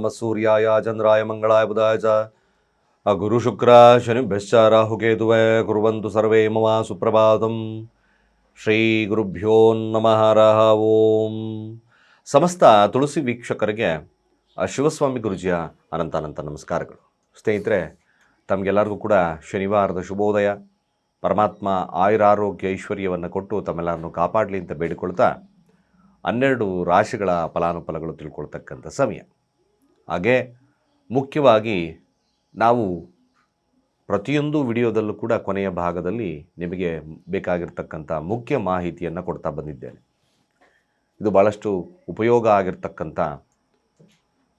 ನಮಃ ಸೂರ್ಯಾಯ ಚಂದ್ರಾಯ ಮಂಗಳಾಯ ಬುಧಾಯ ಚ ಗುರು ಶುಕ್ರ ಶನಿಭ್ಯಶ್ಚ ರಾಹುಕೇತುವೆ ಕುರುವಂತು ಸರ್ವೇ ಮಮ ಸುಪ್ರಭಾತಂ ಶ್ರೀ ಗುರುಭ್ಯೋ ನಮಃ ರಹ ಓಂ ಸಮಸ್ತ ತುಳಸಿ ವೀಕ್ಷಕರಿಗೆ ಶಿವಸ್ವಾಮಿ ಗುರುಜಿಯ ಅನಂತ ಅನಂತ ನಮಸ್ಕಾರಗಳು. ಸ್ನೇಹಿತರೆ, ತಮಗೆಲ್ಲರಿಗೂ ಕೂಡ ಶನಿವಾರದ ಶುಭೋದಯ. ಪರಮಾತ್ಮ ಆಯುರಾರೋಗ್ಯ ಐಶ್ವರ್ಯವನ್ನು ಕೊಟ್ಟು ತಮ್ಮೆಲ್ಲರನ್ನು ಕಾಪಾಡಲಿ ಅಂತ ಬೇಡಿಕೊಳ್ತಾ, ಹನ್ನೆರಡು ರಾಶಿಗಳ ಫಲಾನುಫಲಗಳು ತಿಳ್ಕೊಳ್ತಕ್ಕಂಥ ಸಮಯ. ಹಾಗೆ ಮುಖ್ಯವಾಗಿ ನಾವು ಪ್ರತಿಯೊಂದು ವಿಡಿಯೋದಲ್ಲೂ ಕೂಡ ಕೊನೆಯ ಭಾಗದಲ್ಲಿ ನಿಮಗೆ ಬೇಕಾಗಿರ್ತಕ್ಕಂಥ ಮುಖ್ಯ ಮಾಹಿತಿಯನ್ನು ಕೊಡ್ತಾ ಬಂದಿದ್ದೇನೆ. ಇದು ಭಾಳಷ್ಟು ಉಪಯೋಗ ಆಗಿರ್ತಕ್ಕಂಥ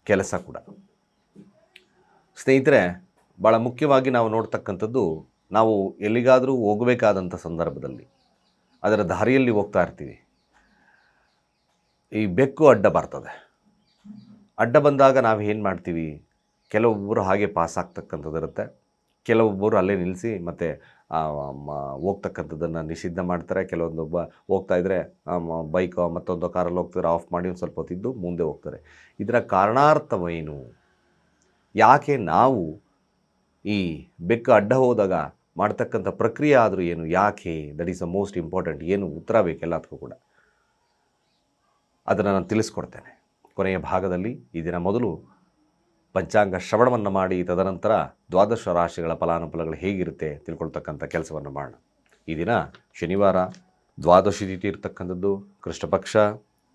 ಕೆಲಸ ಕೂಡ. ಸ್ನೇಹಿತರೆ ಭಾಳ ಮುಖ್ಯವಾಗಿ ನಾವು ನೋಡ್ತಕ್ಕಂಥದ್ದು ನಾವು ಎಲ್ಲಿಗಾದರೂ ಹೋಗಬೇಕಾದಂಥ ಸಂದರ್ಭದಲ್ಲಿ, ಅದರ ದಾರಿಯಲ್ಲಿ ಹೋಗ್ತಾ ಇರ್ತೀವಿ. ಈ ಬೆಕ್ಕು ಅಡ್ಡ ಬರ್ತದೆ. ಅಡ್ಡ ಬಂದಾಗ ನಾವು ಏನು ಮಾಡ್ತೀವಿ? ಕೆಲವೊಬ್ಬರು ಹಾಗೆ ಪಾಸ್ ಆಗ್ತಕ್ಕಂಥದ್ದು ಇರುತ್ತೆ. ಕೆಲವೊಬ್ಬರು ಅಲ್ಲೇ ನಿಲ್ಲಿಸಿ ಮತ್ತು ಹೋಗ್ತಕ್ಕಂಥದ್ದನ್ನು ನಿಷಿದ್ಧ ಮಾಡ್ತಾರೆ. ಕೆಲವೊಂದೊಬ್ಬ ಹೋಗ್ತಾ ಇದ್ದರೆ ಬೈಕ್ ಮತ್ತೊಂದು ಕಾರಲ್ಲಿ ಹೋಗ್ತಿದ್ರೆ ಆಫ್ ಮಾಡಿ ಒಂದು ಸ್ವಲ್ಪ ಹೊತ್ತಿದ್ದು ಮುಂದೆ ಹೋಗ್ತಾರೆ. ಇದರ ಕಾರಣಾರ್ಥವೇನು ಯಾಕೆ ನಾವು ಈ ಬೆಕ್ಕ ಅಡ್ಡ ಹೋದಾಗ ಮಾಡ್ತಕ್ಕಂಥ ಪ್ರಕ್ರಿಯೆ ಆದರೂ ಏನು? ಯಾಕೆ? That is a most important ಏನು ಉತ್ತರ ಬೇಕೆಲ್ಲ ಎಲ್ಲದಕ್ಕೂ ಕೂಡ. ಅದನ್ನು ನಾನು ತಿಳಿಸ್ಕೊಡ್ತೇನೆ. ಕೊನೆಯ ಭಾಗದಲ್ಲಿ ಈ ದಿನ ಮೊದಲು ಪಂಚಾಂಗ ಶ್ರವಣವನ್ನು ಮಾಡಿ, ತದನಂತರ ದ್ವಾದಶ ರಾಶಿಗಳ ಫಲಾನುಫಲಗಳು ಹೇಗಿರುತ್ತೆ ತಿಳ್ಕೊಳ್ತಕ್ಕಂಥ ಕೆಲಸವನ್ನು ಮಾಡೋಣ. ಈ ದಿನ ಶನಿವಾರ ದ್ವಾದಶಿ ತಿಥಿ ಇರ್ತಕ್ಕಂಥದ್ದು, ಕೃಷ್ಣಪಕ್ಷ,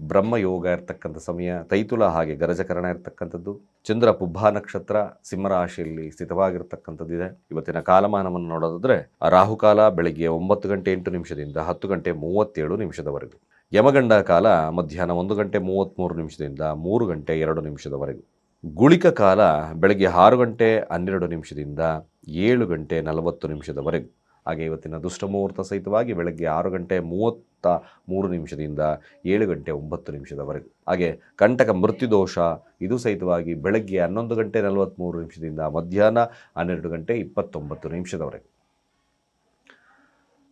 ಬ್ರಹ್ಮಯೋಗ ಇರ್ತಕ್ಕಂಥ ಸಮಯ, ತೈತುಲ ಹಾಗೆ ಗರಜಕರಣ ಇರ್ತಕ್ಕಂಥದ್ದು, ಚಂದ್ರ ಪುಬ್ಬ ನಕ್ಷತ್ರ ಸಿಂಹರಾಶಿಯಲ್ಲಿ ಸ್ಥಿತವಾಗಿರ್ತಕ್ಕಂಥದ್ದಿದೆ ಇವತ್ತಿನ ಕಾಲಮಾನವನ್ನು ನೋಡೋದಾದರೆ ರಾಹುಕಾಲ ಬೆಳಗ್ಗೆ ಒಂಬತ್ತು ಗಂಟೆ ಎಂಟು ನಿಮಿಷದಿಂದ ಹತ್ತು ಗಂಟೆ ಮೂವತ್ತೇಳು ನಿಮಿಷದವರೆಗೂ. ಯಮಗಂಡ ಕಾಲ ಮಧ್ಯಾಹ್ನ ಒಂದು ಗಂಟೆ ಮೂವತ್ತ್ಮೂರು ನಿಮಿಷದಿಂದ ಮೂರು ಗಂಟೆ ಎರಡು ನಿಮಿಷದವರೆಗೂ. ಗುಳಿಕ ಕಾಲ ಬೆಳಗ್ಗೆ ಆರು ಗಂಟೆ ಹನ್ನೆರಡು ನಿಮಿಷದಿಂದ ಏಳು ಗಂಟೆ ನಲವತ್ತು ನಿಮಿಷದವರೆಗೂ. ಹಾಗೆ ಇವತ್ತಿನ ದುಷ್ಟಮುಹೂರ್ತ ಸಹಿತವಾಗಿ ಬೆಳಗ್ಗೆ ಆರು ಗಂಟೆ ಮೂವತ್ತ ಮೂರು ನಿಮಿಷದಿಂದ ಏಳು ಗಂಟೆ ಒಂಬತ್ತು ನಿಮಿಷದವರೆಗೂ. ಹಾಗೆ ಕಂಟಕ ಮೃತ್ಯುದೋಷ, ಇದು ಸಹಿತವಾಗಿ ಬೆಳಗ್ಗೆ ಹನ್ನೊಂದು ಗಂಟೆ ನಲವತ್ತ್ಮೂರು ನಿಮಿಷದಿಂದ ಮಧ್ಯಾಹ್ನ ಹನ್ನೆರಡು ಗಂಟೆ ಇಪ್ಪತ್ತೊಂಬತ್ತು ನಿಮಿಷದವರೆಗೂ.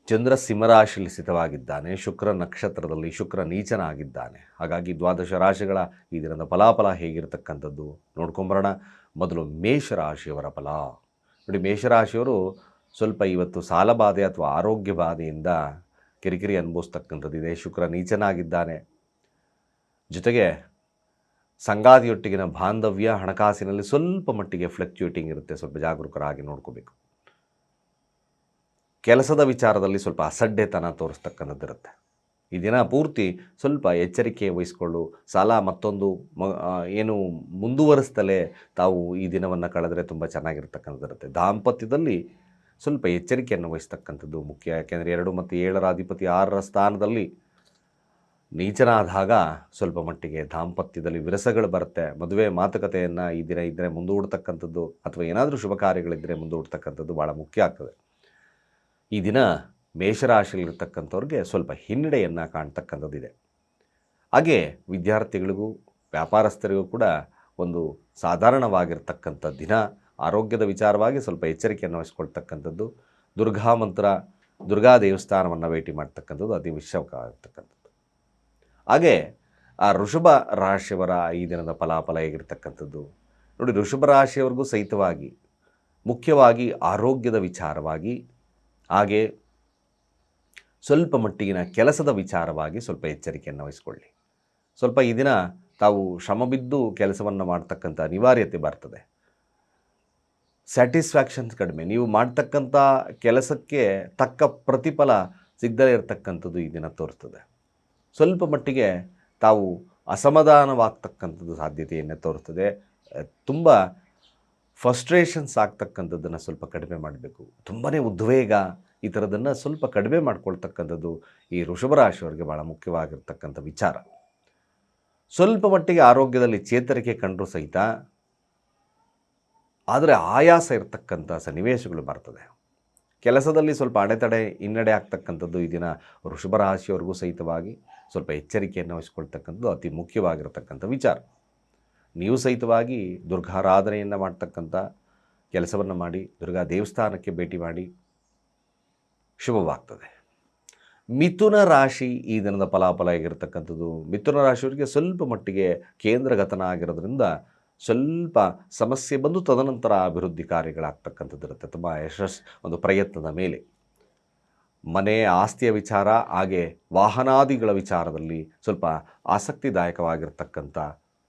ಚಂದ್ರ ಸಿಂಹರಾಶಿಯಲ್ಲಿ ಸ್ಥಿತವಾಗಿದ್ದಾನೆ. ಶುಕ್ರ ನಕ್ಷತ್ರದಲ್ಲಿ ಶುಕ್ರ ನೀಚನಾಗಿದ್ದಾನೆ. ಹಾಗಾಗಿ ದ್ವಾದಶ ರಾಶಿಗಳ ಈ ದಿನದ ಫಲಾಫಲ ಹೇಗಿರತಕ್ಕಂಥದ್ದು ನೋಡ್ಕೊಂಬರೋಣ. ಮೊದಲು ಮೇಷರಾಶಿಯವರ ಫಲ. ನೋಡಿ, ಮೇಷರಾಶಿಯವರು ಸ್ವಲ್ಪ ಇವತ್ತು ಸಾಲಬಾಧೆ ಅಥವಾ ಆರೋಗ್ಯ ಬಾಧೆಯಿಂದ ಕಿರಿಕಿರಿ ಅನುಭವಿಸ್ತಕ್ಕಂಥದ್ದಿದೆ. ಶುಕ್ರ ನೀಚನಾಗಿದ್ದಾನೆ. ಜೊತೆಗೆ ಸಂಗಾತಿಯೊಟ್ಟಿಗಿನ ಬಾಂಧವ್ಯ, ಹಣಕಾಸಿನಲ್ಲಿ ಸ್ವಲ್ಪ ಮಟ್ಟಿಗೆ ಫ್ಲಕ್ಚುಯೇಟಿಂಗ್ ಇರುತ್ತೆ. ಸ್ವಲ್ಪ ಜಾಗರೂಕರಾಗಿ ನೋಡ್ಕೋಬೇಕು. ಕೆಲಸದ ವಿಚಾರದಲ್ಲಿ ಸ್ವಲ್ಪ ಅಸಡ್ಡೆತನ ತೋರಿಸ್ತಕ್ಕಂಥದ್ದಿರುತ್ತೆ. ಈ ದಿನ ಪೂರ್ತಿ ಸ್ವಲ್ಪ ಎಚ್ಚರಿಕೆ ವಹಿಸ್ಕೊಳ್ಳು. ಸಾಲ ಮತ್ತೊಂದು ಮ ಏನು ಮುಂದುವರಿಸ್ತಲೇ ತಾವು ಈ ದಿನವನ್ನು ಕಳೆದರೆ ತುಂಬ ಚೆನ್ನಾಗಿರ್ತಕ್ಕಂಥದ್ದಿರುತ್ತೆ. ದಾಂಪತ್ಯದಲ್ಲಿ ಸ್ವಲ್ಪ ಎಚ್ಚರಿಕೆಯನ್ನು ವಹಿಸ್ತಕ್ಕಂಥದ್ದು ಮುಖ್ಯ. ಯಾಕೆಂದರೆ ಎರಡು ಮತ್ತು ಏಳರ ಅಧಿಪತಿ ಆರರ ಸ್ಥಾನದಲ್ಲಿ ನೀಚನಾದಾಗ ಸ್ವಲ್ಪ ಮಟ್ಟಿಗೆ ದಾಂಪತ್ಯದಲ್ಲಿ ವಿರಸಗಳು ಬರುತ್ತೆ. ಮದುವೆ ಮಾತುಕತೆಯನ್ನು ಈ ದಿನ ಇದ್ದರೆ ಮುಂದೂಡ್ತಕ್ಕಂಥದ್ದು ಅಥವಾ ಏನಾದರೂ ಶುಭ ಕಾರ್ಯಗಳಿದ್ದರೆ ಮುಂದೂಡ್ತಕ್ಕಂಥದ್ದು ಭಾಳ ಮುಖ್ಯ ಆಗ್ತದೆ. ಈ ದಿನ ಮೇಷರಾಶಿಯಲ್ಲಿರ್ತಕ್ಕಂಥವ್ರಿಗೆ ಸ್ವಲ್ಪ ಹಿನ್ನಡೆಯನ್ನು ಕಾಣ್ತಕ್ಕಂಥದ್ದಿದೆ. ಹಾಗೆ ವಿದ್ಯಾರ್ಥಿಗಳಿಗೂ, ವ್ಯಾಪಾರಸ್ಥರಿಗೂ ಕೂಡ ಒಂದು ಸಾಧಾರಣವಾಗಿರ್ತಕ್ಕಂಥ ದಿನ, ಆರೋಗ್ಯದ ವಿಚಾರವಾಗಿ ಸ್ವಲ್ಪ ಎಚ್ಚರಿಕೆಯನ್ನು ವಹಿಸ್ಕೊಳ್ತಕ್ಕಂಥದ್ದು, ದುರ್ಗಾ ಮಂತ್ರ, ದುರ್ಗಾ ದೇವಸ್ಥಾನವನ್ನು ಭೇಟಿ ಮಾಡ್ತಕ್ಕಂಥದ್ದು ಅತಿ ವಿಶ್ವವಾಗಿರ್ತಕ್ಕಂಥದ್ದು ಹಾಗೆ ಆ ಋಷಭ ರಾಶಿಯವರ ಈ ದಿನದ ಫಲಾಫಲ ಹೇಗಿರ್ತಕ್ಕಂಥದ್ದು? ನೋಡಿ ಋಷಭ ರಾಶಿಯವರಿಗೂ ಸಹಿತವಾಗಿ, ಮುಖ್ಯವಾಗಿ ಆರೋಗ್ಯದ ವಿಚಾರವಾಗಿ ಹಾಗೆ ಸ್ವಲ್ಪ ಮಟ್ಟಿಗಿನ ಕೆಲಸದ ವಿಚಾರವಾಗಿ ಸ್ವಲ್ಪ ಎಚ್ಚರಿಕೆಯನ್ನು ವಹಿಸಿಕೊಳ್ಳಿ. ಸ್ವಲ್ಪ ಈ ದಿನ ತಾವು ಶ್ರಮ ಬಿದ್ದು ಕೆಲಸವನ್ನು ಮಾಡ್ತಕ್ಕಂಥ ಅನಿವಾರ್ಯತೆ ಬರ್ತದೆ. ಸ್ಯಾಟಿಸ್ಫ್ಯಾಕ್ಷನ್ಸ್ ಕಡಿಮೆ. ನೀವು ಮಾಡ್ತಕ್ಕಂಥ ಕೆಲಸಕ್ಕೆ ತಕ್ಕ ಪ್ರತಿಫಲ ಸಿಗದೇ ಇರತಕ್ಕಂಥದ್ದು ಈ ದಿನ ತೋರಿಸ್ತದೆ ಸ್ವಲ್ಪ ಮಟ್ಟಿಗೆ ತಾವು ಅಸಮಾಧಾನವಾಗ್ತಕ್ಕಂಥದ್ದು ಸಾಧ್ಯತೆಯನ್ನು ತೋರಿಸ್ತದೆ ತುಂಬ ಫಸ್ಟ್ರೇಷನ್ಸ್ ಆಗ್ತಕ್ಕಂಥದ್ದನ್ನು ಸ್ವಲ್ಪ ಕಡಿಮೆ ಮಾಡಬೇಕು. ತುಂಬಾ ಉದ್ವೇಗ ಈ ಥರದನ್ನು ಸ್ವಲ್ಪ ಕಡಿಮೆ ಮಾಡ್ಕೊಳ್ತಕ್ಕಂಥದ್ದು ಈ ವೃಷಭರಾಶಿಯವರಿಗೆ ಭಾಳ ಮುಖ್ಯವಾಗಿರ್ತಕ್ಕಂಥ ವಿಚಾರ. ಸ್ವಲ್ಪ ಮಟ್ಟಿಗೆ ಆರೋಗ್ಯದಲ್ಲಿ ಚೇತರಿಕೆ ಕಂಡರೂ ಸಹಿತ ಆದರೆ ಆಯಾಸ ಇರತಕ್ಕಂಥ ಸನ್ನಿವೇಶಗಳು ಬರ್ತದೆ. ಕೆಲಸದಲ್ಲಿ ಸ್ವಲ್ಪ ಅಡೆತಡೆ ಹಿನ್ನಡೆ ಆಗ್ತಕ್ಕಂಥದ್ದು ಈ ದಿನ ಋಷಭ ರಾಶಿಯವರೆಗೂ ಸಹಿತವಾಗಿ ಸ್ವಲ್ಪ ಎಚ್ಚರಿಕೆಯನ್ನು ವಹಿಸ್ಕೊಳ್ತಕ್ಕಂಥದ್ದು ಅತಿ ಮುಖ್ಯವಾಗಿರತಕ್ಕಂಥ ವಿಚಾರ. ನೀವು ಸಹಿತವಾಗಿ ದುರ್ಗಾರಾಧನೆಯನ್ನು ಮಾಡ್ತಕ್ಕಂಥ ಕೆಲಸವನ್ನು ಮಾಡಿ, ದುರ್ಗಾ ದೇವಸ್ಥಾನಕ್ಕೆ ಭೇಟಿ ಮಾಡಿ ಶುಭವಾಗ್ತದೆ. ಮಿಥುನ ರಾಶಿ ಈ ದಿನದ ಫಲಾಫಲ ಆಗಿರತಕ್ಕಂಥದ್ದು. ಮಿಥುನ ರಾಶಿಯವರಿಗೆ ಸ್ವಲ್ಪ ಮಟ್ಟಿಗೆ ಕೇಂದ್ರಗತನ ಆಗಿರೋದ್ರಿಂದ ಸ್ವಲ್ಪ ಸಮಸ್ಯೆ ಬಂದು ತದನಂತರ ಅಭಿವೃದ್ಧಿ ಕಾರ್ಯಗಳಾಗ್ತಕ್ಕಂಥದ್ದು ಇರುತ್ತೆ ತುಂಬ ಯಶಸ್ ಒಂದು ಪ್ರಯತ್ನದ ಮೇಲೆ. ಮನೆ ಆಸ್ತಿಯ ವಿಚಾರ, ಹಾಗೆ ವಾಹನಾದಿಗಳ ವಿಚಾರದಲ್ಲಿ ಸ್ವಲ್ಪ ಆಸಕ್ತಿದಾಯಕವಾಗಿರ್ತಕ್ಕಂಥ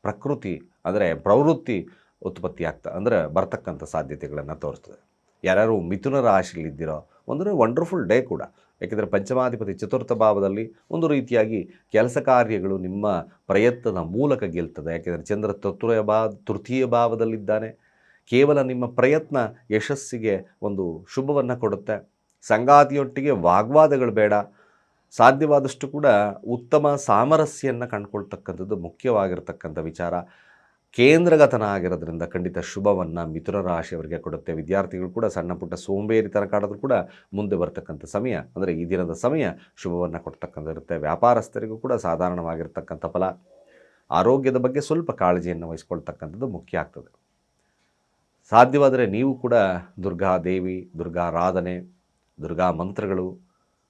ಪ್ರಕೃತಿ, ಅಂದರೆ ಪ್ರವೃತ್ತಿ ಉತ್ಪತ್ತಿ ಆಗ್ತಾ ಅಂದರೆ ಬರ್ತಕ್ಕಂಥ ಸಾಧ್ಯತೆಗಳನ್ನು ತೋರಿಸ್ತದೆ. ಯಾರ್ಯಾರು ಮಿಥುನ ರಾಶಿಯಲ್ಲಿದ್ದೀರೋ ಒಂದು ವಂಡರ್ಫುಲ್ ಡೇ ಕೂಡ. ಯಾಕೆಂದರೆ ಪಂಚಮಾಧಿಪತಿ ಚತುರ್ಥ ಭಾವದಲ್ಲಿ ಒಂದು ರೀತಿಯಾಗಿ ಕೆಲಸ ಕಾರ್ಯಗಳು ನಿಮ್ಮ ಪ್ರಯತ್ನದ ಮೂಲಕ ಗೆಲ್ತದೆ. ಯಾಕೆಂದರೆ ಚಂದ್ರ ತೃತೀಯ ಭಾ, ತೃತೀಯ ಭಾವದಲ್ಲಿದ್ದಾನೆ. ಕೇವಲ ನಿಮ್ಮ ಪ್ರಯತ್ನ ಯಶಸ್ಸಿಗೆ ಒಂದು ಶುಭವನ್ನು ಕೊಡುತ್ತೆ. ಸಂಗಾತಿಯೊಟ್ಟಿಗೆ ವಾಗ್ವಾದಗಳು ಬೇಡ. ಸಾಧ್ಯವಾದಷ್ಟು ಕೂಡ ಉತ್ತಮ ಸಾಮರಸ್ಯವನ್ನು ಕಂಡುಕೊಳ್ತಕ್ಕಂಥದ್ದು ಮುಖ್ಯವಾಗಿರ್ತಕ್ಕಂಥ ವಿಚಾರ. ಕೇಂದ್ರಗತನ ಆಗಿರೋದ್ರಿಂದ ಖಂಡಿತ ಶುಭವನ್ನು ಮಿಥುನ ರಾಶಿಯವರಿಗೆ ಕೊಡುತ್ತೆ. ವಿದ್ಯಾರ್ಥಿಗಳು ಕೂಡ ಸಣ್ಣ ಪುಟ್ಟ ಸೋಂಬೇರಿತನ ಕಾಡೋದ್ರು ಕೂಡ ಮುಂದೆ ಬರ್ತಕ್ಕಂಥ ಸಮಯ, ಅಂದರೆ ಈ ದಿನದ ಸಮಯ ಶುಭವನ್ನು ಕೊಡ್ತಕ್ಕಂಥ ಇರುತ್ತೆ ವ್ಯಾಪಾರಸ್ಥರಿಗೂ ಕೂಡ ಸಾಧಾರಣವಾಗಿರ್ತಕ್ಕಂಥ ಫಲ. ಆರೋಗ್ಯದ ಬಗ್ಗೆ ಸ್ವಲ್ಪ ಕಾಳಜಿಯನ್ನು ವಹಿಸ್ಕೊಳ್ತಕ್ಕಂಥದ್ದು ಮುಖ್ಯ ಆಗ್ತದೆ. ಸಾಧ್ಯವಾದರೆ ನೀವು ಕೂಡ ದುರ್ಗಾ ದೇವಿ ದುರ್ಗಾರಾಧನೆ ದುರ್ಗಾ ಮಂತ್ರಗಳು,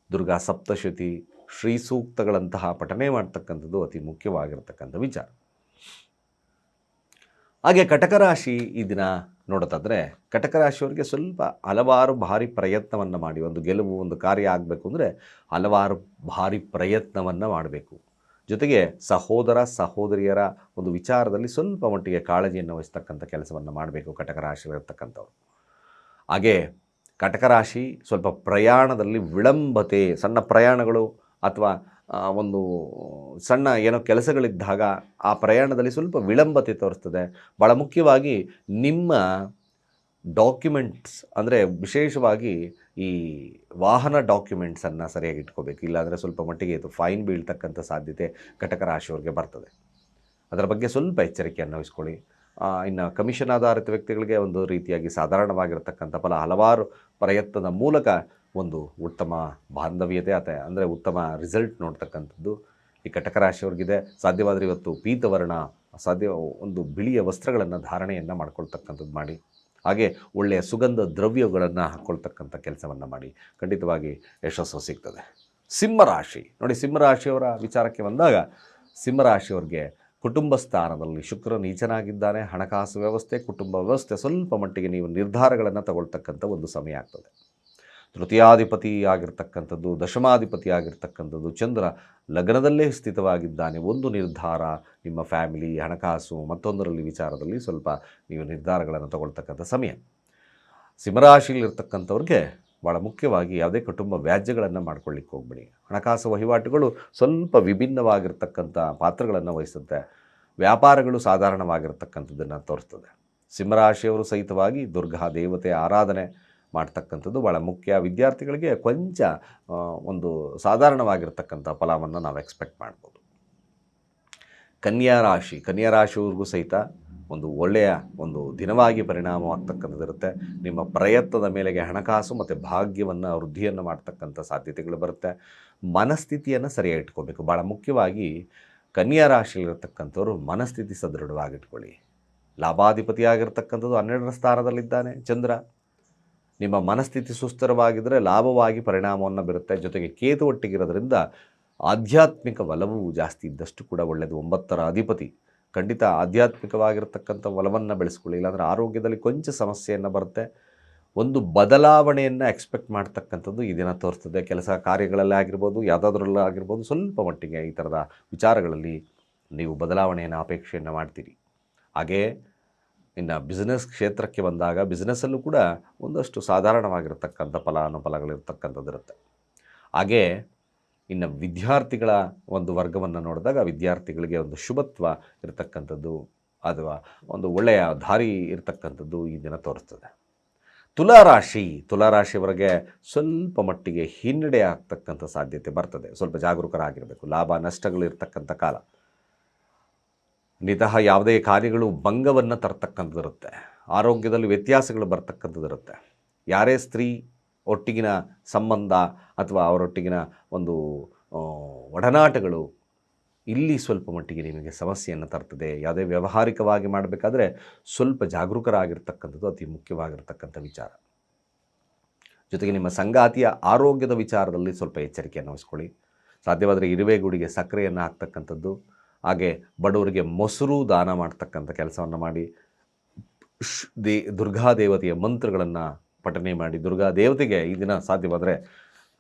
ದುರ್ಗಾ ಸಪ್ತಶತಿ, ಶ್ರೀ ಸೂಕ್ತಗಳಂತಹ ಪಠನೆ ಮಾಡ್ತಕ್ಕಂಥದ್ದು ಅತಿ ಮುಖ್ಯವಾಗಿರ್ತಕ್ಕಂಥ ವಿಚಾರ. ಹಾಗೆ ಕಟಕ ರಾಶಿ ಈ ದಿನ ನೋಡೋದಾದರೆ ಕಟಕ ರಾಶಿಯವರಿಗೆ ಸ್ವಲ್ಪ ಹಲವಾರು ಭಾರಿ ಪ್ರಯತ್ನವನ್ನು ಮಾಡಿ, ಒಂದು ಗೆಲುವು, ಒಂದು ಕಾರ್ಯ ಆಗಬೇಕು ಅಂದರೆ ಹಲವಾರು ಭಾರಿ ಪ್ರಯತ್ನವನ್ನು ಮಾಡಬೇಕು. ಜೊತೆಗೆ ಸಹೋದರ, ಸಹೋದರಿಯರ ಒಂದು ವಿಚಾರದಲ್ಲಿ ಸ್ವಲ್ಪ ಮಟ್ಟಿಗೆ ಕಾಳಜಿಯನ್ನು ವಹಿಸ್ತಕ್ಕಂಥ ಕೆಲಸವನ್ನು ಮಾಡಬೇಕು ಕಟಕ ರಾಶಿಯಲ್ಲಿರ್ತಕ್ಕಂಥವ್ರು ಹಾಗೆ ಕಟಕ ರಾಶಿ ಸ್ವಲ್ಪ ಪ್ರಯಾಣದಲ್ಲಿ ವಿಳಂಬತೆ, ಸಣ್ಣ ಪ್ರಯಾಣಗಳು ಅಥವಾ ಒಂದು ಸಣ್ಣ ಏನೋ ಕೆಲಸಗಳಿದ್ದಾಗ ಆ ಪ್ರಯಾಣದಲ್ಲಿ ಸ್ವಲ್ಪ ವಿಳಂಬತೆ ತೋರಿಸ್ತದೆ. ಭಾಳ ಮುಖ್ಯವಾಗಿ ನಿಮ್ಮ ಡಾಕ್ಯುಮೆಂಟ್ಸ್ ಅಂದರೆ ವಿಶೇಷವಾಗಿ ಈ ವಾಹನ ಡಾಕ್ಯುಮೆಂಟ್ಸನ್ನು ಸರಿಯಾಗಿ ಇಟ್ಕೋಬೇಕು. ಇಲ್ಲಾಂದರೆ ಸ್ವಲ್ಪ ಮಟ್ಟಿಗೆ ಇದು ಫೈನ್ ಬೀಳ್ತಕ್ಕಂಥ ಸಾಧ್ಯತೆ ಘಟಕ ರಾಶಿಯವರಿಗೆ ಬರ್ತದೆ. ಅದರ ಬಗ್ಗೆ ಸ್ವಲ್ಪ ಎಚ್ಚರಿಕೆಯನ್ನು ವಹಿಸ್ಕೊಳ್ಳಿ. ಇನ್ನು ಕಮಿಷನ್ ಆಧಾರಿತ ವ್ಯಕ್ತಿಗಳಿಗೆ ಒಂದು ರೀತಿಯಾಗಿ ಸಾಧಾರಣವಾಗಿರತಕ್ಕಂಥ ಫಲ ಹಲವಾರು ಪ್ರಯತ್ನದ ಮೂಲಕ ಒಂದು ಉತ್ತಮ ಬಾಂಧವ್ಯತೆ ಆತ, ಅಂದರೆ ಉತ್ತಮ ರಿಸಲ್ಟ್ ನೋಡ್ತಕ್ಕಂಥದ್ದು ಈ ಕಟಕ ರಾಶಿಯವ್ರಿಗಿದೆ. ಸಾಧ್ಯವಾದರೆ ಇವತ್ತು ಪೀತವರ್ಣ, ಸಾಧ್ಯ ಒಂದು ಬಿಳಿಯ ವಸ್ತ್ರಗಳನ್ನು ಧಾರಣೆಯನ್ನು ಮಾಡ್ಕೊಳ್ತಕ್ಕಂಥದ್ದು ಮಾಡಿ. ಹಾಗೆ ಒಳ್ಳೆಯ ಸುಗಂಧ ದ್ರವ್ಯಗಳನ್ನು ಹಾಕ್ಕೊಳ್ತಕ್ಕಂಥ ಕೆಲಸವನ್ನು ಮಾಡಿ. ಖಂಡಿತವಾಗಿ ಯಶಸ್ಸು ಸಿಗ್ತದೆ. ಸಿಂಹರಾಶಿ ನೋಡಿ ಸಿಂಹರಾಶಿಯವರ ವಿಚಾರಕ್ಕೆ ಬಂದಾಗ ಸಿಂಹರಾಶಿಯವ್ರಿಗೆ ಕುಟುಂಬ ಸ್ಥಾನದಲ್ಲಿ ಶುಕ್ರ ನೀಚನಾಗಿದ್ದಾನೆ. ಹಣಕಾಸು ವ್ಯವಸ್ಥೆ, ಕುಟುಂಬ ವ್ಯವಸ್ಥೆ ಸ್ವಲ್ಪ ಮಟ್ಟಿಗೆ ನೀವು ನಿರ್ಧಾರಗಳನ್ನು ತಗೊಳ್ತಕ್ಕಂಥ ಒಂದು ಸಮಯ ಆಗ್ತದೆ. ತೃತೀಯಾಧಿಪತಿ ಆಗಿರ್ತಕ್ಕಂಥದ್ದು ದಶಮಾಧಿಪತಿ ಆಗಿರ್ತಕ್ಕಂಥದ್ದು ಚಂದ್ರ ಲಗ್ನದಲ್ಲೇ ಸ್ಥಿತವಾಗಿದ್ದಾನೆ. ಒಂದು ನಿರ್ಧಾರ, ನಿಮ್ಮ ಫ್ಯಾಮಿಲಿ, ಹಣಕಾಸು, ಮತ್ತೊಂದರಲ್ಲಿ ವಿಚಾರದಲ್ಲಿ ಸ್ವಲ್ಪ ನೀವು ನಿರ್ಧಾರಗಳನ್ನು ತಗೊಳ್ತಕ್ಕಂಥ ಸಮಯ. ಸಿಂಹರಾಶಿಯಲ್ಲಿರ್ತಕ್ಕಂಥವ್ರಿಗೆ ಭಾಳ ಮುಖ್ಯವಾಗಿ ಯಾವುದೇ ಕುಟುಂಬ ವ್ಯಾಜ್ಯಗಳನ್ನು ಮಾಡ್ಕೊಳ್ಳಿಕ್ಕೆ ಹೋಗ್ಬೇಡಿ. ಹಣಕಾಸು ವಹಿವಾಟುಗಳು ಸ್ವಲ್ಪ ವಿಭಿನ್ನವಾಗಿರ್ತಕ್ಕಂಥ ಪಾತ್ರಗಳನ್ನು ವಹಿಸುತ್ತೆ. ವ್ಯಾಪಾರಗಳು ಸಾಧಾರಣವಾಗಿರ್ತಕ್ಕಂಥದ್ದನ್ನು ತೋರಿಸ್ತದೆ. ಸಿಂಹರಾಶಿಯವರು ಸಹಿತವಾಗಿ ದುರ್ಗಾ ದೇವತೆ ಆರಾಧನೆ ಮಾಡ್ತಕ್ಕಂಥದ್ದು ಭಾಳ ಮುಖ್ಯ. ವಿದ್ಯಾರ್ಥಿಗಳಿಗೆ ಕೊಂಚ ಒಂದು ಸಾಧಾರಣವಾಗಿರ್ತಕ್ಕಂಥ ಫಲವನ್ನು ನಾವು ಎಕ್ಸ್ಪೆಕ್ಟ್ ಮಾಡ್ಬೋದು. ಕನ್ಯಾ ರಾಶಿ, ಕನ್ಯಾ ರಾಶಿಯವ್ರಿಗೂ ಸಹಿತ ಒಂದು ಒಳ್ಳೆಯ ಒಂದು ದಿನವಾಗಿ ಪರಿಣಾಮವಾಗ್ತಕ್ಕಂಥದ್ದಿರುತ್ತೆ ನಿಮ್ಮ ಪ್ರಯತ್ನದ ಮೇಲೆಗೆ ಹಣಕಾಸು ಮತ್ತು ಭಾಗ್ಯವನ್ನು ವೃದ್ಧಿಯನ್ನು ಮಾಡ್ತಕ್ಕಂಥ ಸಾಧ್ಯತೆಗಳು ಬರುತ್ತೆ. ಮನಸ್ಥಿತಿಯನ್ನು ಸರಿಯಾಗಿ ಇಟ್ಕೋಬೇಕು. ಭಾಳ ಮುಖ್ಯವಾಗಿ ಕನ್ಯಾ ರಾಶಿಯಲ್ಲಿರ್ತಕ್ಕಂಥವ್ರು ಮನಸ್ಥಿತಿ ಸದೃಢವಾಗಿಟ್ಕೊಳ್ಳಿ. ಲಾಭಾಧಿಪತಿಯಾಗಿರ್ತಕ್ಕಂಥದ್ದು ಹನ್ನೆರಡರ ಸ್ಥಾನದಲ್ಲಿದ್ದಾನೆ ಚಂದ್ರ. ನಿಮ್ಮ ಮನಸ್ಥಿತಿ ಸುಸ್ಥಿರವಾಗಿದ್ದರೆ ಲಾಭವಾಗಿ ಪರಿಣಾಮವನ್ನು ಬೀರುತ್ತೆ. ಜೊತೆಗೆ ಕೇತು ಒಟ್ಟಿಗಿರೋದ್ರಿಂದ ಆಧ್ಯಾತ್ಮಿಕ ಒಲವು ಜಾಸ್ತಿ ಇದ್ದಷ್ಟು ಕೂಡ ಒಳ್ಳೆಯದು ಒಂಬತ್ತರ ಅಧಿಪತಿ. ಖಂಡಿತ ಆಧ್ಯಾತ್ಮಿಕವಾಗಿರತಕ್ಕಂಥ ಒಲವನ್ನು ಬೆಳೆಸ್ಕೊಳ್ಳಿ. ಇಲ್ಲಾಂದರೆ ಆರೋಗ್ಯದಲ್ಲಿ ಕೊಂಚ ಸಮಸ್ಯೆಯನ್ನು ಬರುತ್ತೆ. ಒಂದು ಬದಲಾವಣೆಯನ್ನು ಎಕ್ಸ್ಪೆಕ್ಟ್ ಮಾಡ್ತಕ್ಕಂಥದ್ದು ಈ ದಿನ ತೋರಿಸ್ತದೆ. ಕೆಲಸ ಕಾರ್ಯಗಳಲ್ಲೇ ಆಗಿರ್ಬೋದು, ಯಾವುದಾದ್ರಲ್ಲೂ ಆಗಿರ್ಬೋದು, ಸ್ವಲ್ಪ ಮಟ್ಟಿಗೆ ಈ ಥರದ ವಿಚಾರಗಳಲ್ಲಿ ನೀವು ಬದಲಾವಣೆಯನ್ನು, ಅಪೇಕ್ಷೆಯನ್ನು ಮಾಡ್ತೀರಿ. ಹಾಗೇ ಇನ್ನು ಬಿಸ್ನೆಸ್ ಕ್ಷೇತ್ರಕ್ಕೆ ಬಂದಾಗ ಬಿಸ್ನೆಸ್ಸಲ್ಲೂ ಕೂಡ ಒಂದಷ್ಟು ಸಾಧಾರಣವಾಗಿರ್ತಕ್ಕಂಥ ಫಲಾನುಫಲಗಳಿರ್ತಕ್ಕಂಥದ್ದು ಇರುತ್ತೆ. ಹಾಗೇ ಇನ್ನು ವಿದ್ಯಾರ್ಥಿಗಳ ಒಂದು ವರ್ಗವನ್ನು ನೋಡಿದಾಗ ವಿದ್ಯಾರ್ಥಿಗಳಿಗೆ ಒಂದು ಶುಭತ್ವ ಇರತಕ್ಕಂಥದ್ದು ಅಥವಾ ಒಂದು ಒಳ್ಳೆಯ ದಾರಿ ಇರತಕ್ಕಂಥದ್ದು ಈ ದಿನ ತೋರಿಸ್ತದೆ. ತುಲಾರಾಶಿ ತುಲಾರಾಶಿಯವರೆಗೆ ಸ್ವಲ್ಪ ಮಟ್ಟಿಗೆ ಹಿನ್ನಡೆ ಆಗ್ತಕ್ಕಂಥ ಸಾಧ್ಯತೆ ಬರ್ತದೆ. ಸ್ವಲ್ಪ ಜಾಗರೂಕರಾಗಿರಬೇಕು. ಲಾಭ, ನಷ್ಟಗಳು ಇರ್ತಕ್ಕಂಥ ಕಾಲ. ನಿತಃ ಯಾವುದೇ ಕಾರ್ಯಗಳು ಭಂಗವನ್ನು ತರ್ತಕ್ಕಂಥದ್ದಿರುತ್ತೆ. ಆರೋಗ್ಯದಲ್ಲಿ ವ್ಯತ್ಯಾಸಗಳು ಬರ್ತಕ್ಕಂಥದ್ದಿರುತ್ತೆ. ಯಾರೇ ಸ್ತ್ರೀ ಒಟ್ಟಿಗಿನ ಸಂಬಂಧ ಅಥವಾ ಅವರೊಟ್ಟಿಗಿನ ಒಂದು ಒಡನಾಟಗಳು ಇಲ್ಲಿ ಸ್ವಲ್ಪ ಮಟ್ಟಿಗೆ ನಿಮಗೆ ಸಮಸ್ಯೆಯನ್ನು ತರ್ತದೆ. ಯಾವುದೇ ವ್ಯವಹಾರಿಕವಾಗಿ ಮಾಡಬೇಕಾದ್ರೆ ಸ್ವಲ್ಪ ಜಾಗರೂಕರಾಗಿರ್ತಕ್ಕಂಥದ್ದು ಅತಿ ಮುಖ್ಯವಾಗಿರ್ತಕ್ಕಂಥ ವಿಚಾರ. ಜೊತೆಗೆ ನಿಮ್ಮ ಸಂಗಾತಿಯ ಆರೋಗ್ಯದ ವಿಚಾರದಲ್ಲಿ ಸ್ವಲ್ಪ ಎಚ್ಚರಿಕೆಯನ್ನು ವಹಿಸ್ಕೊಳ್ಳಿ. ಸಾಧ್ಯವಾದರೆ ಇರುವೆಗೂಡಿಗೆ ಸಕ್ಕರೆಯನ್ನು ಹಾಕ್ತಕ್ಕಂಥದ್ದು ಹಾಗೆ ಬಡವರಿಗೆ ಮೊಸರು ದಾನ ಮಾಡ್ತಕ್ಕಂಥ ಕೆಲಸವನ್ನು ಮಾಡಿ ದೇ, ದುರ್ಗಾ ದೇವತೆಯ ಮಂತ್ರಗಳನ್ನು ಪಠನೆ ಮಾಡಿ, ದುರ್ಗಾ ದೇವತೆಗೆ ಈ ದಿನ ಸಾಧ್ಯವಾದರೆ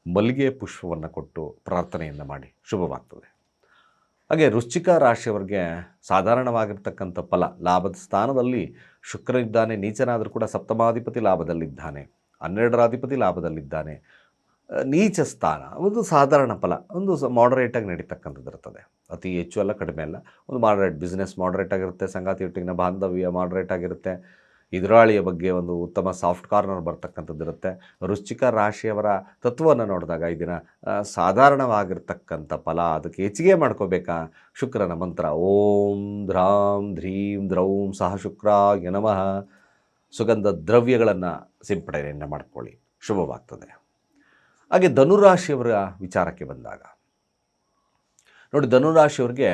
ಮಲ್ಲಿಗೆ ಪುಷ್ಪವನ್ನು ಕೊಟ್ಟು ಪ್ರಾರ್ಥನೆಯನ್ನು ಮಾಡಿ. ಶುಭವಾಗ್ತದೆ. ಹಾಗೆ ರುಚಿಕ ರಾಶಿಯವರಿಗೆ ಸಾಧಾರಣವಾಗಿರ್ತಕ್ಕಂಥ ಫಲ, ಲಾಭದ ಸ್ಥಾನದಲ್ಲಿ ಶುಕ್ರನಿದ್ದಾನೆ, ನೀಚನಾದರೂ ಕೂಡ ಸಪ್ತಮಾಧಿಪತಿ ಲಾಭದಲ್ಲಿದ್ದಾನೆ ಹನ್ನೆರಡರ ಅಧಿಪತಿ ಲಾಭದಲ್ಲಿದ್ದಾನೆ ನೀಚ ಸ್ಥಾನ, ಒಂದು ಸಾಧಾರಣ ಫಲ, ಒಂದು ಸ ಮಾಡರೇಟಾಗಿ ನಡೀತಕ್ಕಂಥದ್ದು ಇರ್ತದೆ. ಅತಿ ಹೆಚ್ಚು ಅಲ್ಲ, ಕಡಿಮೆ ಅಲ್ಲ. ಒಂದು ಮಾಡರೇಟ್ ಬಿಸ್ನೆಸ್ ಮಾಡರೇಟ್ ಆಗಿರುತ್ತೆ ಸಂಗಾತಿಯೊಟ್ಟಿಗಿನ ಬಾಂಧವ್ಯ ಮಾಡರೇಟ್ ಆಗಿರುತ್ತೆ. ಎದುರಾಳಿಯ ಬಗ್ಗೆ ಒಂದು ಉತ್ತಮ ಸಾಫ್ಟ್ ಕಾರ್ನರ್ ಬರ್ತಕ್ಕಂಥದ್ದು ಇರುತ್ತೆ. ವೃಶ್ಚಿಕ ರಾಶಿಯವರ ತತ್ವವನ್ನು ನೋಡಿದಾಗ ಈ ದಿನ ಸಾಧಾರಣವಾಗಿರ್ತಕ್ಕಂಥ ಫಲ, ಅದಕ್ಕೆ ಹೆಚ್ಚಿಗೆ ಮಾಡ್ಕೋಬೇಕಾ? ಶುಕ್ರನ ಮಂತ್ರ, ಓಂ ಧ್ರಾಂ ಧ್ರೀಂ ದ್ರೌಂ ಸಹ ಶುಕ್ರ ನಮಃ. ಸುಗಂಧ ದ್ರವ್ಯಗಳನ್ನು ಸಿಂಪಡಣೆಯನ್ನು ಮಾಡ್ಕೊಳ್ಳಿ. ಶುಭವಾಗ್ತದೆ. ಹಾಗೆ ಧನುರಾಶಿಯವರ ವಿಚಾರಕ್ಕೆ ಬಂದಾಗ, ನೋಡಿ ಧನುರಾಶಿಯವ್ರಿಗೆ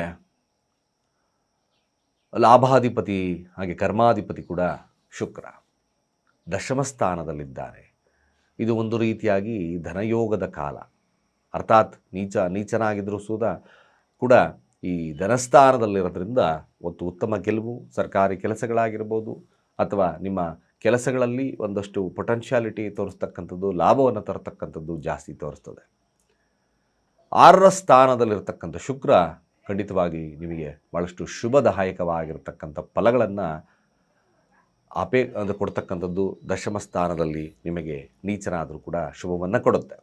ಲಾಭಾಧಿಪತಿ ಹಾಗೆ ಕರ್ಮಾಧಿಪತಿ ಕೂಡ ಶುಕ್ರ. ದಶಮ ಸ್ಥಾನದಲ್ಲಿದ್ದಾರೆ. ಇದು ಒಂದು ರೀತಿಯಾಗಿ ಧನಯೋಗದ ಕಾಲ. ಅರ್ಥಾತ್ ನೀಚ ನೀಚನಾಗಿದ್ದರೂ ಸುದ ಕೂಡ ಈ ಧನಸ್ಥಾನದಲ್ಲಿರೋದ್ರಿಂದ ಒಂದು ಉತ್ತಮ ಗೆಲುವು, ಸರ್ಕಾರಿ ಕೆಲಸಗಳಾಗಿರ್ಬೋದು ಅಥವಾ ನಿಮ್ಮ ಕೆಲಸಗಳಲ್ಲಿ ಒಂದಷ್ಟು ಪೊಟೆನ್ಷಿಯಾಲಿಟಿ ತೋರಿಸ್ತಕ್ಕಂಥದ್ದು, ಲಾಭವನ್ನು ತರತಕ್ಕಂಥದ್ದು ಜಾಸ್ತಿ ತೋರಿಸ್ತದೆ. ಆರರ ಸ್ಥಾನದಲ್ಲಿರ್ತಕ್ಕಂಥ ಶುಕ್ರ ಖಂಡಿತವಾಗಿ ನಿಮಗೆ ಭಾಳಷ್ಟು ಶುಭದಾಯಕವಾಗಿರ್ತಕ್ಕಂಥ ಫಲಗಳನ್ನು ಅಪೇ, ಅಂದರೆ ಕೊಡ್ತಕ್ಕಂಥದ್ದು ದಶಮ ಸ್ಥಾನದಲ್ಲಿ ನಿಮಗೆ ನೀಚನಾದರೂ ಕೂಡ ಶುಭವನ್ನು ಕೊಡುತ್ತೆ.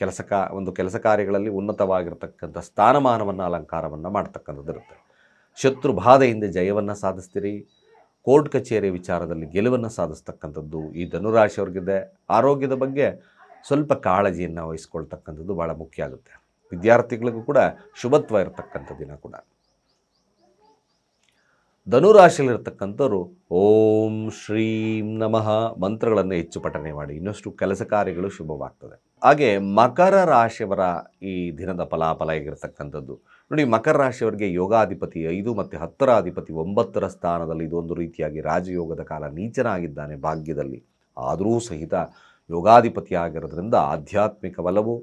ಕೆಲಸ ಕಾ, ಒಂದು ಕೆಲಸ ಕಾರ್ಯಗಳಲ್ಲಿ ಉನ್ನತವಾಗಿರ್ತಕ್ಕಂಥ ಸ್ಥಾನಮಾನವನ್ನು ಅಲಂಕಾರವನ್ನು ಮಾಡ್ತಕ್ಕಂಥದ್ದು ಇರುತ್ತೆ ಶತ್ರು ಬಾಧೆಯಿಂದ ಜಯವನ್ನು ಸಾಧಿಸ್ತೀರಿ ಕೋರ್ಟ್ ಕಚೇರಿ ವಿಚಾರದಲ್ಲಿ ಗೆಲುವನ್ನು ಸಾಧಿಸ್ತಕ್ಕಂಥದ್ದು ಈ ಧನುರಾಶಿಯವ್ರಿಗಿದೆ ಆರೋಗ್ಯದ ಬಗ್ಗೆ ಸ್ವಲ್ಪ ಕಾಳಜಿಯನ್ನು ವಹಿಸ್ಕೊಳ್ತಕ್ಕಂಥದ್ದು ಭಾಳ ಮುಖ್ಯ ಆಗುತ್ತೆ. ವಿದ್ಯಾರ್ಥಿಗಳಿಗೂ ಕೂಡ ಶುಭತ್ವ ಇರತಕ್ಕಂಥ ದಿನ ಕೂಡ. ಧನುರಾಶಿಯಲ್ಲಿರ್ತಕ್ಕಂಥವ್ರು, ಓಂ ಶ್ರೀಂ ನಮಃ ಮಂತ್ರಗಳನ್ನು ಹೆಚ್ಚು ಪಠನೆ ಮಾಡಿ. ಇನ್ನಷ್ಟು ಕೆಲಸ ಕಾರ್ಯಗಳು ಶುಭವಾಗ್ತದೆ. ಹಾಗೆ ಮಕರ ರಾಶಿಯವರ ಈ ದಿನದ ಫಲಾಫಲ ಆಗಿರತಕ್ಕಂಥದ್ದು ನೋಡಿ, ಮಕರ ರಾಶಿಯವರಿಗೆ ಯೋಗಾಧಿಪತಿ ಐದು ಮತ್ತು ಹತ್ತರ ಅಧಿಪತಿ ಒಂಬತ್ತರ ಸ್ಥಾನದಲ್ಲಿ ಇದೊಂದು ರೀತಿಯಾಗಿ ರಾಜಯೋಗದ ಕಾಲ ನೀಚನಾಗಿದ್ದಾನೆ ಭಾಗ್ಯದಲ್ಲಿ. ಆದರೂ ಸಹಿತ ಯೋಗಾಧಿಪತಿ ಆಗಿರೋದ್ರಿಂದ ಆಧ್ಯಾತ್ಮಿಕ ಒಲವು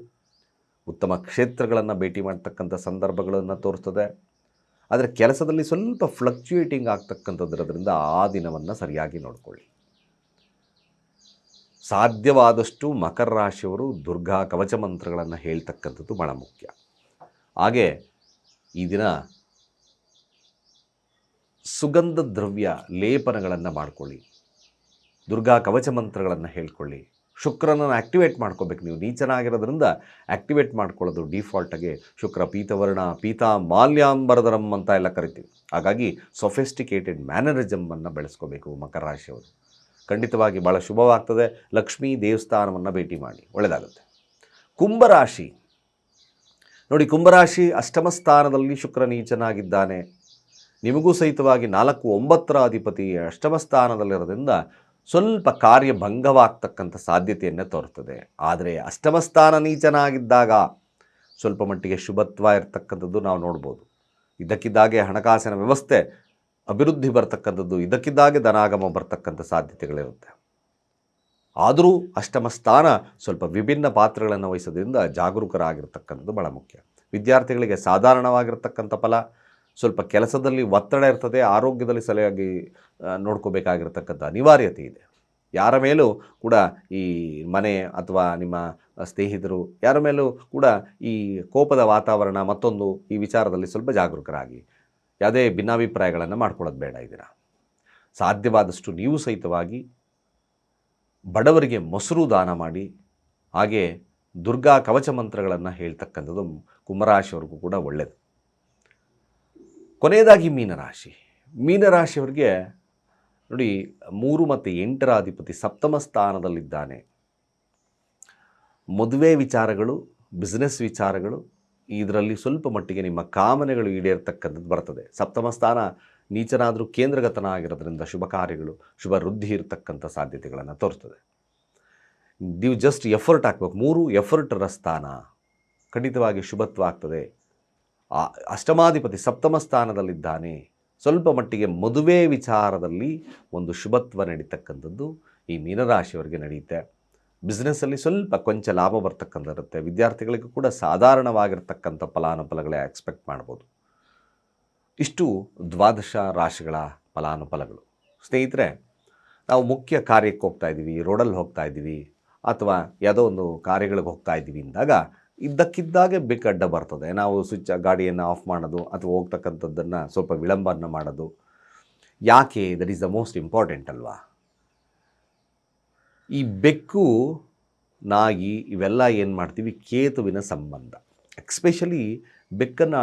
ಉತ್ತಮ ಕ್ಷೇತ್ರಗಳನ್ನು ಭೇಟಿ ಮಾಡ್ತಕ್ಕಂಥ ಸಂದರ್ಭಗಳನ್ನು ತೋರಿಸ್ತದೆ. ಆದರೆ ಕೆಲಸದಲ್ಲಿ ಸ್ವಲ್ಪ ಫ್ಲಕ್ಚುಯೇಟಿಂಗ್ ಆಗ್ತಕ್ಕಂಥದ್ರದ್ರಿಂದ ಆ ದಿನವನ್ನು ಸರಿಯಾಗಿ ನೋಡಿಕೊಳ್ಳಿ. ಸಾಧ್ಯವಾದಷ್ಟು ಮಕರ ರಾಶಿಯವರು ದುರ್ಗಾ ಕವಚ ಮಂತ್ರಗಳನ್ನು ಹೇಳ್ತಕ್ಕಂಥದ್ದು ಭಾಳ ಮುಖ್ಯ. ಹಾಗೆ ಈ ದಿನ ಸುಗಂಧ ದ್ರವ್ಯ ಲೇಪನಗಳನ್ನು ಮಾಡಿಕೊಳ್ಳಿ. ದುರ್ಗಾ ಕವಚ ಮಂತ್ರಗಳನ್ನು ಹೇಳ್ಕೊಳ್ಳಿ. ಶುಕ್ರನನ್ನು ಆ್ಯಕ್ಟಿವೇಟ್ ಮಾಡ್ಕೋಬೇಕು. ನೀವು ನೀಚನಾಗಿರೋದ್ರಿಂದ ಆ್ಯಕ್ಟಿವೇಟ್ ಮಾಡ್ಕೊಳ್ಳೋದು ಡಿಫಾಲ್ಟಾಗಿ ಶುಕ್ರ ಪೀತವರ್ಣ ಪೀತಾ ಮಾಲ್ಯಾಂಬರದರಂ ಅಂತ ಎಲ್ಲ ಕರಿತೀವಿ. ಹಾಗಾಗಿ ಸೊಫೆಸ್ಟಿಕೇಟೆಡ್ ಮ್ಯಾನರಿಸಮನ್ನು ಬೆಳೆಸ್ಕೋಬೇಕು ಮಕರ ರಾಶಿಯವರು. ಖಂಡಿತವಾಗಿ ಭಾಳ ಶುಭವಾಗ್ತದೆ. ಲಕ್ಷ್ಮೀ ದೇವಸ್ಥಾನವನ್ನು ಭೇಟಿ ಮಾಡಿ. ಒಳ್ಳೆಯದಾಗುತ್ತೆ. ಕುಂಭರಾಶಿ. ನೋಡಿ, ಕುಂಭರಾಶಿ ಅಷ್ಟಮ ಸ್ಥಾನದಲ್ಲಿ ಶುಕ್ರ ನೀಚನಾಗಿದ್ದಾನೆ. ನಿಮಗೂ ಸಹಿತವಾಗಿ ನಾಲ್ಕು ಒಂಬತ್ತರ ಅಧಿಪತಿ ಅಷ್ಟಮ ಸ್ಥಾನದಲ್ಲಿರೋದ್ರಿಂದ ಸ್ವಲ್ಪ ಕಾರ್ಯಭಂಗವಾಗ್ತಕ್ಕಂಥ ಸಾಧ್ಯತೆಯನ್ನು ತೋರ್ತದೆ. ಆದರೆ ಅಷ್ಟಮ ಸ್ಥಾನ ನೀಚನಾಗಿದ್ದಾಗ ಸ್ವಲ್ಪ ಮಟ್ಟಿಗೆ ಶುಭತ್ವ ಇರತಕ್ಕಂಥದ್ದು ನಾವು ನೋಡ್ಬೋದು. ಇದಕ್ಕಿದ್ದಾಗೆ ಹಣಕಾಸಿನ ವ್ಯವಸ್ಥೆ, ಅಭಿವೃದ್ಧಿ ಬರ್ತಕ್ಕಂಥದ್ದು, ಇದಕ್ಕಿದ್ದಾಗೆ ಧನಾಗಮ ಬರ್ತಕ್ಕಂಥ ಸಾಧ್ಯತೆಗಳಿರುತ್ತೆ. ಆದರೂ ಅಷ್ಟಮ ಸ್ಥಾನ ಸ್ವಲ್ಪ ವಿಭಿನ್ನ ಪಾತ್ರಗಳನ್ನು ವಹಿಸೋದ್ರಿಂದ ಜಾಗರೂಕರಾಗಿರ್ತಕ್ಕಂಥದ್ದು ಭಾಳ ಮುಖ್ಯ. ವಿದ್ಯಾರ್ಥಿಗಳಿಗೆ ಸಾಧಾರಣವಾಗಿರ್ತಕ್ಕಂಥ ಫಲ ಸ್ವಲ್ಪ ಕೆಲಸದಲ್ಲಿ ಒತ್ತಡ ಇರ್ತದೆ, ಆರೋಗ್ಯದಲ್ಲಿ ಸರಿಯಾಗಿ ನೋಡ್ಕೋಬೇಕಾಗಿರ್ತಕ್ಕಂಥ ಅನಿವಾರ್ಯತೆ ಇದೆ. ಯಾರ ಮೇಲೂ ಕೂಡ ಈ ಮನೆ ಅಥವಾ ನಿಮ್ಮ ಸ್ನೇಹಿತರು, ಯಾರ ಮೇಲೂ ಕೂಡ ಈ ಕೋಪದ ವಾತಾವರಣ ಮತ್ತೊಂದು ಈ ವಿಚಾರದಲ್ಲಿ ಸ್ವಲ್ಪ ಜಾಗರೂಕರಾಗಿ, ಯಾವುದೇ ಭಿನ್ನಾಭಿಪ್ರಾಯಗಳನ್ನು ಮಾಡ್ಕೊಳ್ಳೋದು ಬೇಡ ಇದರ ಸಾಧ್ಯವಾದಷ್ಟು ನೀವು ಸಹಿತವಾಗಿ ಬಡವರಿಗೆ ಮೊಸರು ದಾನ ಮಾಡಿ, ಹಾಗೆ ದುರ್ಗಾ ಕವಚ ಮಂತ್ರಗಳನ್ನು ಹೇಳ್ತಕ್ಕಂಥದ್ದು ಕುಂಭರಾಶಿಯವ್ರಿಗೂ ಕೂಡ ಒಳ್ಳೆಯದು ಕೊನೆಯದಾಗಿ ಮೀನರಾಶಿ. ಮೀನರಾಶಿಯವರಿಗೆ ನೋಡಿ, ಮೂರು ಮತ್ತು ಎಂಟರ ಅಧಿಪತಿ ಸಪ್ತಮ ಸ್ಥಾನದಲ್ಲಿದ್ದಾನೆ. ಮದುವೆ ವಿಚಾರಗಳು, ಬಿಸ್ನೆಸ್ ವಿಚಾರಗಳು, ಇದರಲ್ಲಿ ಸ್ವಲ್ಪ ಮಟ್ಟಿಗೆ ನಿಮ್ಮ ಕಾಮನೆಗಳು ಈಡೇರ್ತಕ್ಕಂಥದ್ದು ಬರ್ತದೆ. ಸಪ್ತಮ ಸ್ಥಾನ ನೀಚನಾದರೂ ಕೇಂದ್ರಗತನ ಆಗಿರೋದ್ರಿಂದ ಶುಭ ಕಾರ್ಯಗಳು, ಶುಭ ವೃದ್ಧಿ ಇರತಕ್ಕಂಥ ಸಾಧ್ಯತೆಗಳನ್ನು ತೋರಿಸ್ತದೆ ನೀವು ಜಸ್ಟ್ ಎಫರ್ಟ್ ಹಾಕ್ಬೇಕು. ಮೂರು ಎಫರ್ಟರ ಸ್ಥಾನ. ಖಂಡಿತವಾಗಿ ಶುಭತ್ವ ಆಗ್ತದೆ. ಅಷ್ಟಮಾಧಿಪತಿ ಸಪ್ತಮ ಸ್ಥಾನದಲ್ಲಿದ್ದಾನೆ. ಸ್ವಲ್ಪ ಮಟ್ಟಿಗೆ ಮದುವೆ ವಿಚಾರದಲ್ಲಿ ಒಂದು ಶುಭತ್ವ ನಡೀತಕ್ಕಂಥದ್ದು ಈ ಮೀನರಾಶಿಯವರಿಗೆ ನಡೆಯುತ್ತೆ. ಬಿಸ್ನೆಸ್ಸಲ್ಲಿ ಸ್ವಲ್ಪ ಕೊಂಚ ಲಾಭ ಬರ್ತಕ್ಕಂಥ ಇರುತ್ತೆ ವಿದ್ಯಾರ್ಥಿಗಳಿಗೂ ಕೂಡ ಸಾಧಾರಣವಾಗಿರ್ತಕ್ಕಂಥ ಫಲಾನುಫಲಗಳೇ ಎಕ್ಸ್ಪೆಕ್ಟ್ ಮಾಡ್ಬೋದು. ಇಷ್ಟು ದ್ವಾದಶ ರಾಶಿಗಳ ಫಲಾನುಫಲಗಳು. ಸ್ನೇಹಿತರೆ, ನಾವು ಮುಖ್ಯ ಕಾರ್ಯಕ್ಕೆ ಹೋಗ್ತಾ ಇದ್ದೀವಿ, ರೋಡಲ್ಲಿ ಹೋಗ್ತಾ ಇದ್ದೀವಿ, ಅಥವಾ ಯಾವುದೋ ಒಂದು ಕಾರ್ಯಗಳಿಗೆ ಹೋಗ್ತಾ ಇದ್ದೀವಿ ಅಂದಾಗ ಇದ್ದಕ್ಕಿದ್ದಾಗೆ ಬೆಕ್ಕು ಅಡ್ಡ ಬರ್ತದೆ. ನಾವು ಸ್ವಿಚ್ ಗಾಡಿಯನ್ನು ಆಫ್ ಮಾಡೋದು ಅಥವಾ ಹೋಗ್ತಕ್ಕಂಥದ್ದನ್ನು ಸ್ವಲ್ಪ ವಿಳಂಬನ ಮಾಡೋದು. ಯಾಕೆ? That is the most important ಅಲ್ವಾ? ಈ ಬೆಕ್ಕು, ನಾಯಿ ಇವೆಲ್ಲ ಏನು ಮಾಡ್ತೀವಿ? ಕೇತುವಿನ ಸಂಬಂಧ. ಎಕ್ಸ್ಪೆಷಲಿ ಬೆಕ್ಕನ್ನು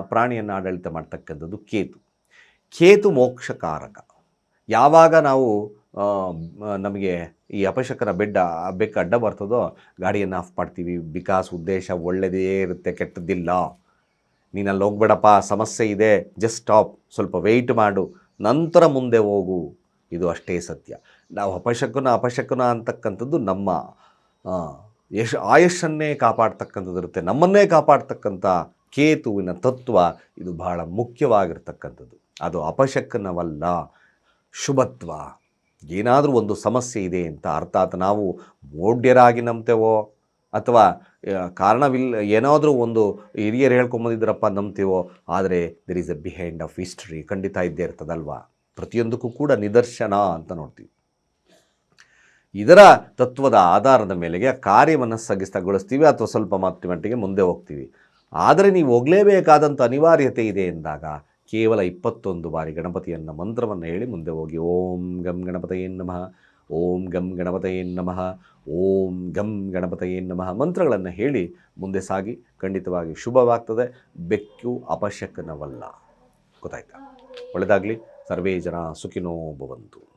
ಪ್ರಾಣಿಯನ್ನು ಆಡಳಿತ ಮಾಡ್ತಕ್ಕಂಥದ್ದು ಕೇತು. ಕೇತು ಮೋಕ್ಷಕಾರಕ. ಯಾವಾಗ ನಾವು ನಮಗೆ ಈ ಅಪಶಕನ ಬೆಡ್ಡ ಬೆಕ್ಕ ಅಡ್ಡ ಬರ್ತದೋ, ಗಾಡಿಯನ್ನು ಆಫ್ ಮಾಡ್ತೀವಿ. ಬಿಕಾಸ್ ಉದ್ದೇಶ ಒಳ್ಳೆಯದೇ ಇರುತ್ತೆ, ಕೆಟ್ಟದ್ದಿಲ್ಲ. ನೀನು ಅಲ್ಲಿ ಹೋಗ್ಬೇಡಪ್ಪ, ಸಮಸ್ಯೆ ಇದೆ ಜಸ್ಟ್ ಸ್ಟಾಪ್ ಸ್ವಲ್ಪ ವೆಯ್ಟ್ ಮಾಡು. ನಂತರ ಮುಂದೆ ಹೋಗು. ಇದು ಅಷ್ಟೇ ಸತ್ಯ. ನಾವು ಅಪಶಕುನ ಅಪಶಕುನ ಅಂತಕ್ಕಂಥದ್ದು ನಮ್ಮ ಯಶ್ ಆಯುಷನ್ನೇ ಕಾಪಾಡ್ತಕ್ಕಂಥದ್ದು ಇರುತ್ತೆ. ನಮ್ಮನ್ನೇ ಕಾಪಾಡ್ತಕ್ಕಂಥ ಕೇತುವಿನ ತತ್ವ ಇದು ಬಹಳ ಮುಖ್ಯವಾಗಿರ್ತಕ್ಕಂಥದ್ದು. ಅದು ಅಪಶಕನವಲ್ಲ, ಶುಭತ್ವ. ಏನಾದರೂ ಒಂದು ಸಮಸ್ಯೆ ಇದೆ ಅಂತ ಅರ್ಥಾತ್ ನಾವು ಮೋಢ್ಯರಾಗಿ ನಂಬ್ತೇವೋ? ಅಥವಾ ಕಾರಣವಿಲ್ಲ ಏನಾದರೂ ಒಂದು ಹಿರಿಯರು ಹೇಳ್ಕೊಂಬಂದಿದ್ರಪ್ಪ ನಂಬ್ತೀವೋ? ಆದರೆ there is a behind of history ಖಂಡಿತ ಇದ್ದೇ ಇರ್ತದಲ್ವಾ? ಪ್ರತಿಯೊಂದಕ್ಕೂ ಕೂಡ ನಿದರ್ಶನ ಅಂತ ನೋಡ್ತೀವಿ. ಇದರ ತತ್ವದ ಆಧಾರದ ಮೇಲೆಗೆ ಆ ಕಾರ್ಯವನ್ನು ಸ್ಥಗಿತಗೊಳಿಸ್ತೀವಿ ಅಥವಾ ಸ್ವಲ್ಪ ಮಟ್ಟ ಮಟ್ಟಿಗೆ ಮುಂದೆ ಹೋಗ್ತೀವಿ. ಆದರೆ, ನೀವು ಹೋಗಲೇಬೇಕಾದಂಥ ಅನಿವಾರ್ಯತೆ ಇದೆ ಎಂದಾಗ ಕೇವಲ ಇಪ್ಪತ್ತೊಂದು ಬಾರಿ ಗಣಪತಿಯನ್ನ ಮಂತ್ರವನ್ನು ಹೇಳಿ ಮುಂದೆ ಹೋಗಿ, ಓಂ ಗಂ ಗಣಪತಯೇ ನಮಃ, ಓಂ ಗಂ ಗಣಪತಯೇ ನಮಃ, ಓಂ ಗಂ ಗಣಪತಯೇ ನಮಃ ಮಂತ್ರಗಳನ್ನು ಹೇಳಿ ಮುಂದೆ ಸಾಗಿ, ಖಂಡಿತವಾಗಿ ಶುಭವಾಗ್ತದೆ. ಬೆಕ್ಕು ಅಪಶಕನವಲ್ಲ. ಗೊತ್ತಾಯ್ತಾ? ಒಳ್ಳೆಯದಾಗಲಿ ಸರ್ವೇ ಜನ ಸುಖಿನೋ ಭವಂತು.